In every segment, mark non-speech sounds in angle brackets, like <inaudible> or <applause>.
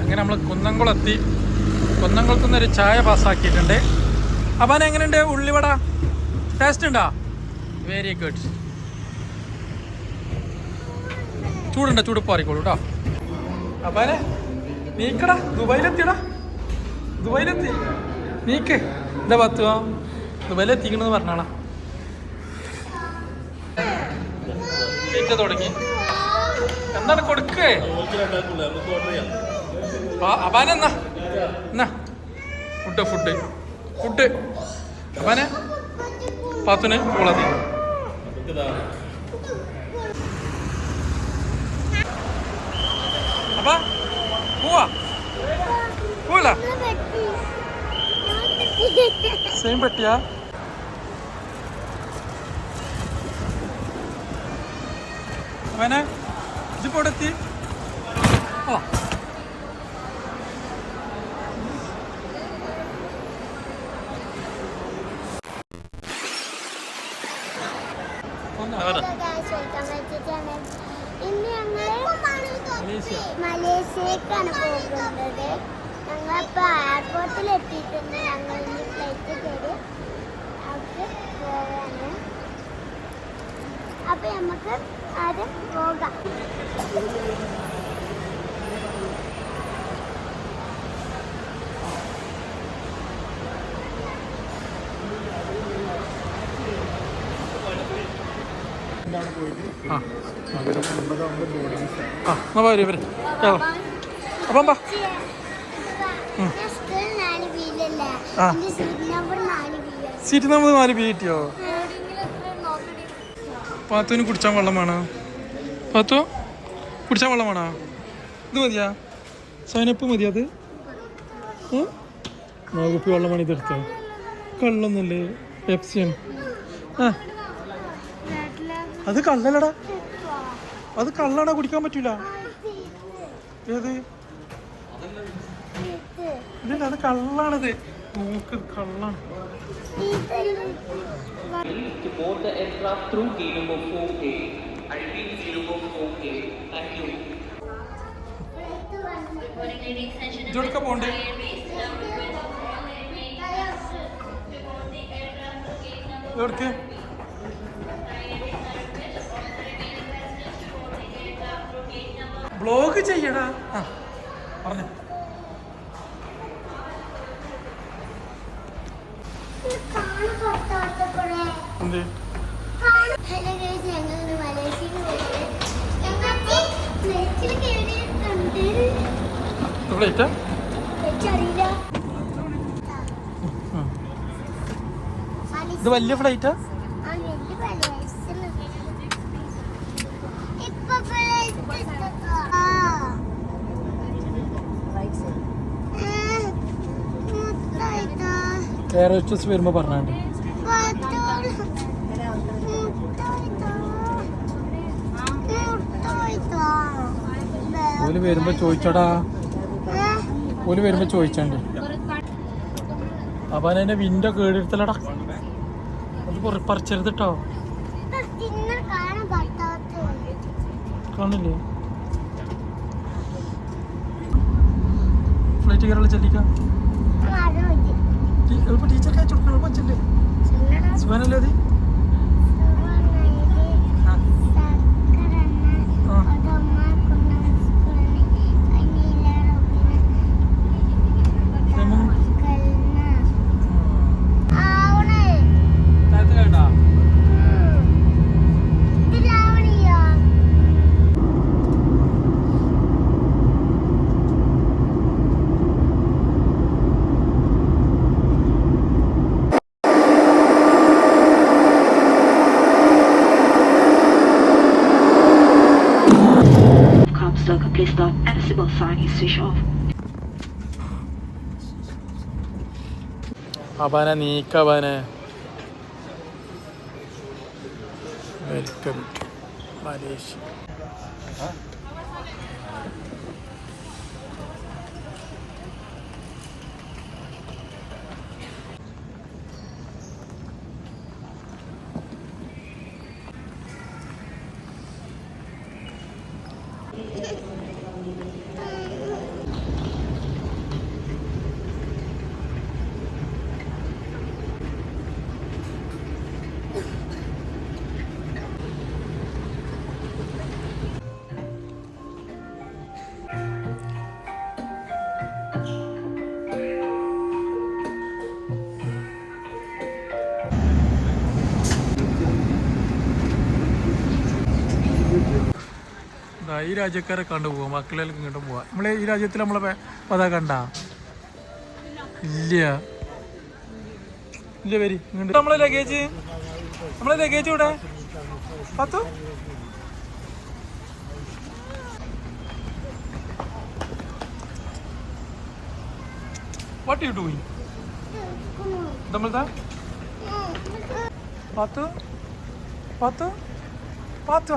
അങ്ങനെ നമ്മൾ കുന്നംകുളത്തി കുന്നംകുളത്തു നിന്നൊരു ചായ പാസ്സാക്കിയിട്ടുണ്ട്. അപ്പം എങ്ങനെയുണ്ട്? ഉള്ളിവട? ടേസ്റ്റ് ഉണ്ടോ? വെരി ഗുഡ് ചൂടുണ്ട ചൂട് പാറിക്കോളൂ കേട്ടോ അപ്പാനെ നീക്കടാ ദുബായിലെത്തിയടാ. ദുബായിലെത്തി. നീക്ക്. എന്താ പത്തുവാ ദുബായിലെത്തിക്കണെന്ന് പറഞ്ഞാളാ. തീറ്റ തുടങ്ങി. എന്താണ് കൊടുക്കേ? അപ്പാന എന്നാ? എന്നാ? ഫുഡ് ഫുഡ് ഫുഡ് അപ്പാനെ പാത്തുന് പൂളതി അപ്പാ പോവാ. പോവില്ല? സെയിം പെട്ടിയാ? അവനെ ഇതിപ്പോ എത്തി ഓ ഇന്ന്. മലേഷ്യക്കാണ് പോകുന്നത് ഞങ്ങളിപ്പോ എയർപോർട്ടിൽ എത്തിയിട്ടുണ്ട്. ഞങ്ങൾ ഇനി ഫ്ലൈറ്റ് കയറി അവിടെ പോവാണ് അപ്പൊ നമുക്ക് ആദ്യം പോകാം. എന്നാ ഇവർ അപ്പം പാ സീറ്റ് നമ്പർ നാല് ബി കിട്ടിയോ പാത്തുവിന് കുടിച്ചാൻ വെള്ളം വേണോ? പാത്തു കുടിച്ചാൻ വെള്ളം വേണോ? ഇത് മതിയാ? സൈനപ്പ് മതി അത്? കുപ്പി വെള്ളം വേണി ഇതെടുത്തോ? കള്ളൊന്നുമില്ലേ? പെപ്സിയാണ് ആ. അത് കള്ളല്ലടാ. അത് കള്ളടാ കുടിക്കാൻ പറ്റൂല. ഏത്? ഇല്ല അത് കള്ളാണത്. നോക്ക് കള്ളാണ് to board the aircraft through gate number 4A. I repeat, gate number 4A. Thank you. ഇതെടുക്ക പോണ്ടേ എവിടേക്ക് ബ്ലോഗ് ചെയ്യടാ പ്ലേറ്റാ? ഇത് വലിയ ഫ്ലൈറ്റാ. എയർ ഹോസ്റ്റസ് വരുമ്പോ പറഞ്ഞാണ്ട്. ഓൽ വരുമ്പോ ചോദിച്ചടാ. ഓൽ വരുമ്പോ ചോദിച്ചാണ്ട്. അപ്പൊ അതിന്റെ വിൻഡോ കേടെടുത്തലടാ അത് പൊറി- പറിച്ചരുത് കേട്ടോ കാണില്ലേ ഫ്ലൈറ്റ് കയറി ചെല്ലിക്കാം? ടീച്ചർക്ക് അയച്ചു കൊടുക്കണം ചെല്ലേ സുഖാനല്ലേ അത്? and the signal sign is switch off. Abana നീക്കബാന welcome Malaysia ഈ രാജ്യക്കാരെ കണ്ടു പോവാം മക്കളെല്ലാം ഇങ്ങോട്ട് പോവാം. നമ്മളെ ഈ രാജ്യത്തിൽ നമ്മളെ പതാ കണ്ട? ഇല്ല. ഇല്ല വരി ഇങ്ങോട്ട്. നമ്മളെ ലഗേജ് നമ്മളെ ലഗേജ് ഇവിടെ പത്തു? വാട്ട് യു ഡൂയിങ് നമ്മളതാ പത്തു? പത്തു? പത്തു?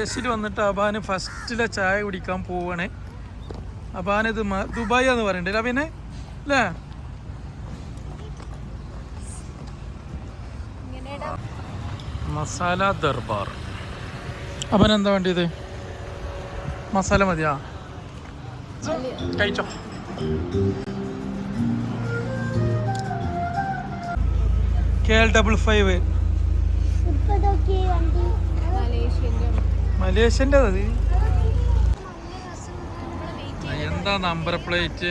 മലേഷ്യയിൽ വന്നിട്ട് അബാന് ഫസ്റ്റിലെ ചായ കുടിക്കാൻ പോവാണ്. അബാനത് ദുബായ് എന്ന് പറയണ്ടേ? പിന്നെ അല്ലേ മസാല ദർബാർ. അവൻ എന്താ വേണ്ടിയത്? മസാല മതിയാ? കഴിച്ചോ. K L double five. മലേഷ്യന്റെ അത്? എന്താ നമ്പർ പ്ലേറ്റ്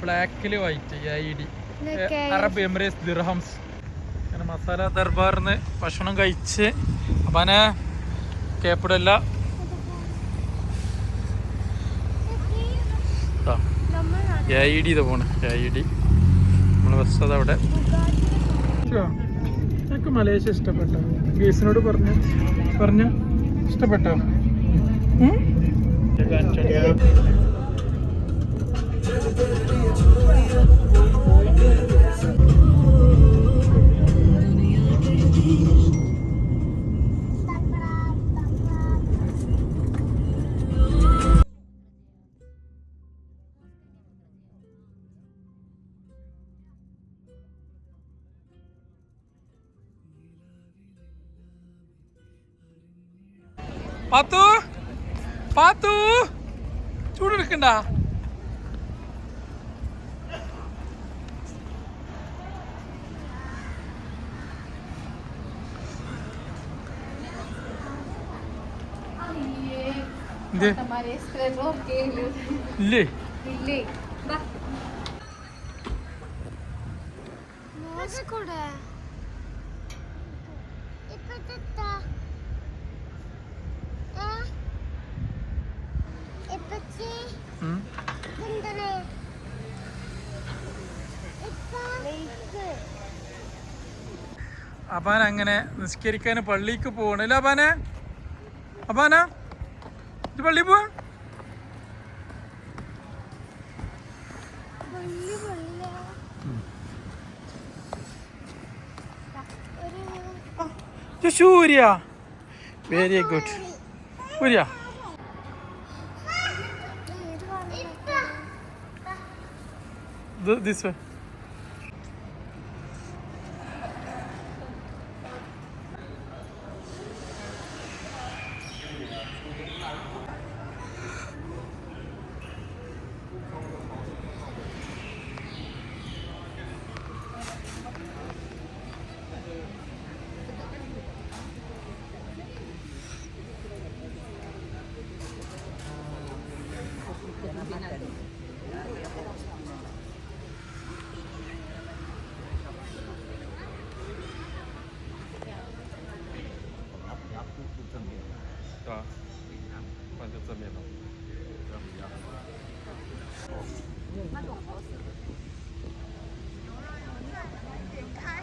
ബ്ലാക്കിൽ white I D Arab Emirates dirhams അങ്ങനെ മസാല ദർബാറിന്ന് ഭക്ഷണം കഴിച്ച് അപ്പനെ കേപ്പിടല്ല ഐ ഡി ഇത്. പോണ് ഐ ഡി നമ്മൾ ബസ് അതവിടെ അവിടെ. എനിക്ക് മലേഷ്യ ഇഷ്ടപ്പെട്ടോ. ഗേസിനോട് പറഞ്ഞു പറഞ്ഞു. ഇഷ്ടപ്പെട്ടോ ഉം? പാത്തു പാത്തു. ചൂടെടുക്കണ്ട ഇല്ലേ? ഇല്ലേ? കൂടെ. അപ്പാൻ അങ്ങനെ നിസ്കരിക്കാൻ പള്ളിക്ക് പോകണില്ല അപ്പാനെ അപ്പാനാ ഇത് പള്ളി പോവാ? പള്ളി വെരി ഒരു സൂര്യ. 點開？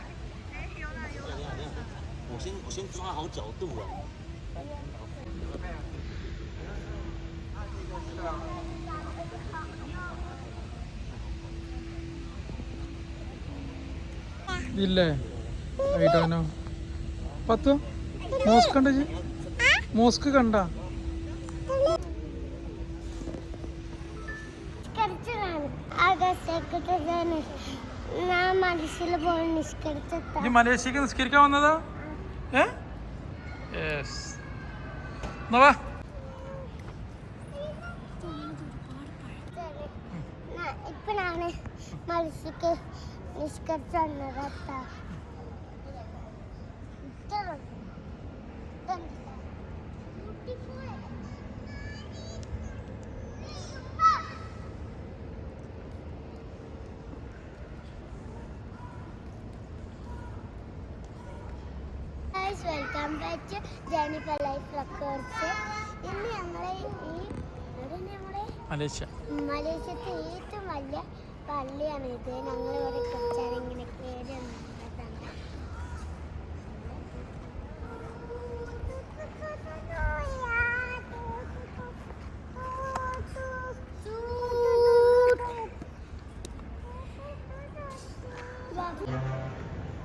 我先，我先抓好角度啊。ഇല്ലേ? ആയിട്ടാനോ പത്ത്? മോസ്ക് കണ്ട മോസ്ക് കണ്ട? മലേഷ്യക്ക് നിസ്കരിക്കാൻ വന്നതാ? ഏ? യെസ് എന്നാ വാ. ഇപ്പൊ ഞാൻ മത്സ്യക്ക് വന്നത് കേട്ടാ welcome back to Jennifer life records ഇന്ന് ഞങ്ങളെ ഈ ഇവിടെ നമ്മളെ മലേഷ്യ. മലേഷ്യത്തെ ഏറ്റവും വലിയ പള്ളിയാണ്. ഇത് ഞങ്ങൾ ഇവിടെ കുറച്ചാണ് ഇങ്ങനെ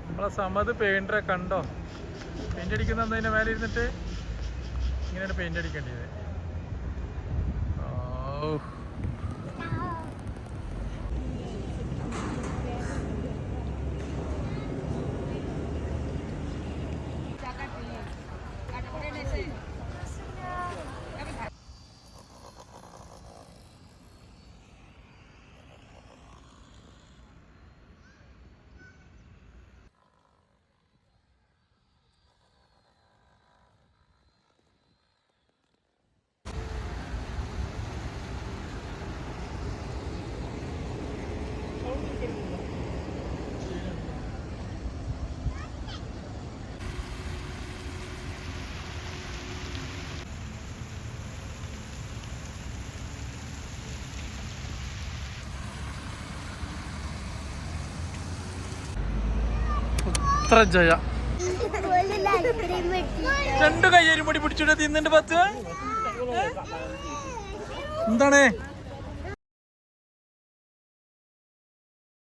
നമ്മളെ സമത് പെയിന്ററെ കണ്ടോ? പെയിന്റ് അടിക്കുന്ന അതിന്റെ മേലെ ഇരുന്നിട്ട് ഇങ്ങനെയാണ് പെയിന്റ് അടിക്കേണ്ടത് ഓ ഇത്ര ജയ. <laughs> രണ്ടു കൈ പൊടി പിടിച്ചിട്ട് തിന്നിട്ട് പത്ത്. എന്താണ്?